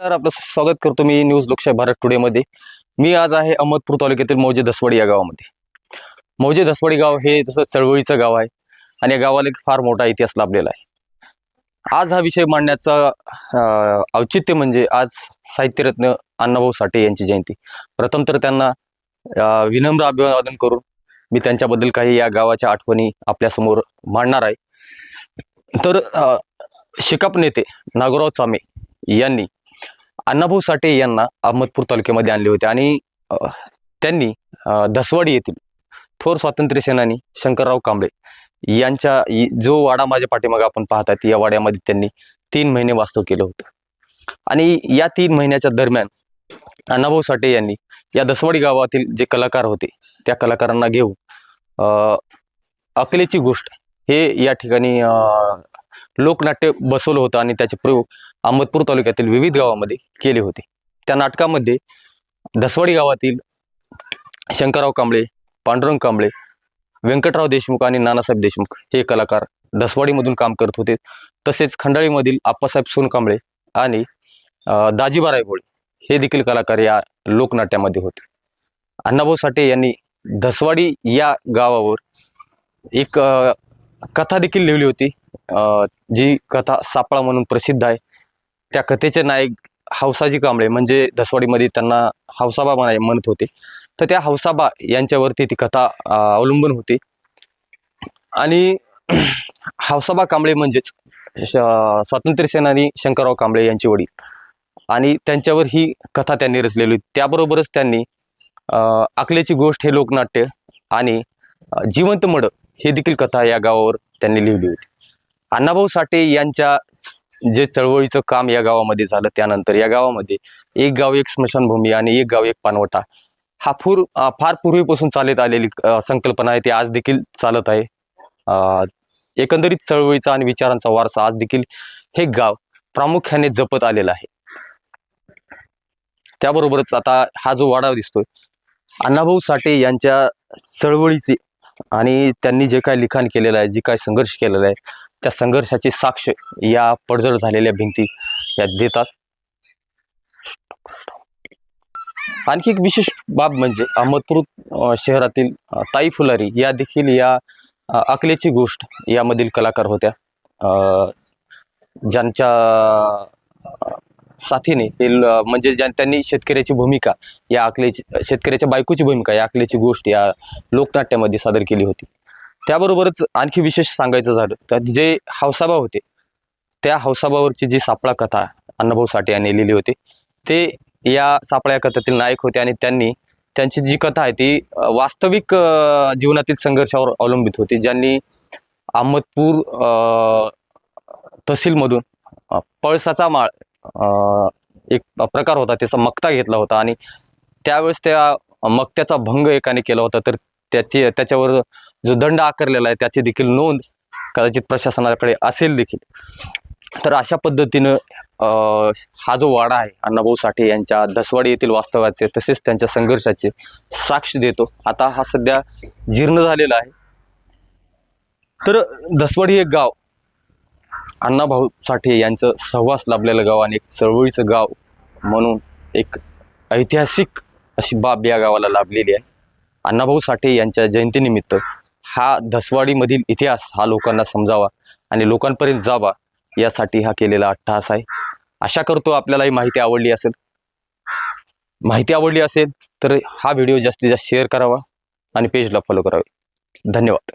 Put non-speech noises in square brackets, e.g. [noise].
नमस्कार आपलं स्वागत करतो मी न्यूज लोकशाही भारत टुडेमध्ये मी आज आहे अहमदपूर तालुक्यातील मौजे दसवडी या गावामध्ये. मौजे दसवडी गाव हे जसं चळवळीचं गाव आहे आणि या गावाला एक फार मोठा इतिहास लाभलेला आहे. आज हा विषय मांडण्याचा औचित्य म्हणजे आज साहित्यरत्न अण्णाभाऊ साठे यांची जयंती. प्रथम तर त्यांना विनम्र अभिवादन करून मी त्यांच्याबद्दल काही या गावाच्या आठवणी आपल्यासमोर मांडणार आहे. तर शिकाप नेते नागोराव चामे यांनी अण्णाभाऊ साठे यांना अहमदपूर तालुक्यामध्ये आणले होते आणि त्यांनी अ, दसवाडी येथील थोर स्वातंत्र्य सेनानी शंकरराव कांबळे यांच्या जो वाडा माझ्या पाठीमागे आपण पाहतात या वाड्यामध्ये त्यांनी तीन महिने वास्तव केलं होतं. आणि या तीन महिन्याच्या दरम्यान अण्णाभाऊ साठे यांनी या दसवाडी गावातील जे कलाकार होते त्या कलाकारांना घेऊन अ, अकलेची गोष्ट हे या ठिकाणी लोकनाट्य बसवलं होतं आणि त्याचे प्रयोग अहमदपूर तालुक्यातील विविध गावामध्ये केले होते. त्या नाटकामध्ये दसवाडी गावातील शंकरराव कांबळे पांडुरंग कांबळे व्यंकटराव देशमुख आणि नानासाहेब देशमुख हे कलाकार दसवाडीमधून काम करत होते. तसेच खंडाळीमधील आप्पासाहेब सोनकांबळे आणि दाजीबा रायभोळे हे देखील कलाकार या लोकनाट्यामध्ये होते. अण्णाभाऊ साठे यांनी दसवाडी या गावावर एक कथा देखील लिहिली होती. जी कथा सापळा म्हणून प्रसिद्ध आहे त्या कथेचे नायक हौसाजी कांबळे म्हणजे धसवाडीमध्ये त्यांना हौसाबा म्हणाय म्हणत होते. तर त्या हौसाबा यांच्यावरती ती कथा अवलंबून होती. आणि [clears throat] हौसाबा कांबळे म्हणजेच श- स्वातंत्र्य सेनानी शंकरराव कांबळे यांचे वडील. आणि त्यांच्यावर ही कथा त्यांनी रचलेली होती. त्याबरोबरच त्यांनी आकल्याची गोष्ट हे लोकनाट्य आणि जिवंत मड हे देखील कथा या गावावर त्यांनी लिहिली होती. अण्णाभाऊ साठे यांच्या जे चळवळीचं काम या गावामध्ये झालं त्यानंतर या गावामध्ये एक गाव एक स्मशानभूमी आणि एक गाव एक पानवटा. हा फूर फार पूर्वीपासून चालत आलेली संकल्पना आहे ती आज देखील चालत आहे. एकंदरीत चळवळीचा आणि विचारांचा वारसा आज देखील हे गाव प्रामुख्याने जपत आलेला आहे. त्याबरोबरच आता हा जो वाडा दिसतोय अण्णाभाऊ साठे यांच्या चळवळीचे आणि त्यांनी जे काय लिखाण केलेलं आहे जे काय संघर्ष केलेला आहे त्या संघर्षाची साक्ष या पडझड झालेल्या भिंती या देतात. आणखी एक विशेष बाब म्हणजे अहमदपूर शहरातील ताई फुलारी या देखील या अकलेची गोष्ट यामधील कलाकार होत्या. ज्यांच्या साथीने हे म्हणजे ज्या त्यांनी शेतकऱ्याची भूमिका या अकलेची शेतकऱ्याच्या बायकोची भूमिका या अकलेची गोष्ट या लोकनाट्यामध्ये सादर केली होती. त्याबरोबरच आणखी विशेष सांगायचं झालं तर जे हौसाबा होते त्या हौसाबावरची जी सापळा कथा अण्णाभाऊ साठे यांनी लिहिली होती ते या सापळ्या कथेतील नायक होते आणि त्यांनी त्यांची जी कथा आहे ती वास्तविक जीवनातील संघर्षावर अवलंबित होती ज्यांनी अहमदपूर तहसीलमधून पळसाचा माळ एक प्रकार होता त्याचा मक्ता घेतला होता आणि त्यावेळेस त्या मक्त्याचा भंग एकाने केला होता तर त्याची त्याच्यावर जो दंड आकारलेला आहे त्याची देखील नोंद कदाचित प्रशासनाकडे असेल देखील. तर अशा पद्धतीनं हा जो वाडा आहे अण्णाभाऊ साठे यांच्या दसवाडी येथील वास्तवाचे तसेच त्यांच्या संघर्षाचे साक्ष देतो. आता हा सध्या जीर्ण झालेला आहे. तर दसवाडी एक गाव अण्णाभाऊ साठे यांचं सहवास लाभलेलं गाव आणि एक चळवळीचं गाव म्हणून एक ऐतिहासिक अशी बाब या गावाला लाभलेली आहे. अण्णाभाऊ साठे यांच्या जयंतीनिमित्त हा धसवाडीमधील इतिहास हा लोकांना समजावा आणि लोकांपर्यंत जावा यासाठी हा केलेला अट्टहास आहे. आशा करतो आपल्याला ही माहिती आवडली असेल. माहिती आवडली असेल तर हा व्हिडिओ जास्तीत जास्त शेअर करावा आणि पेजला फॉलो करावे. धन्यवाद.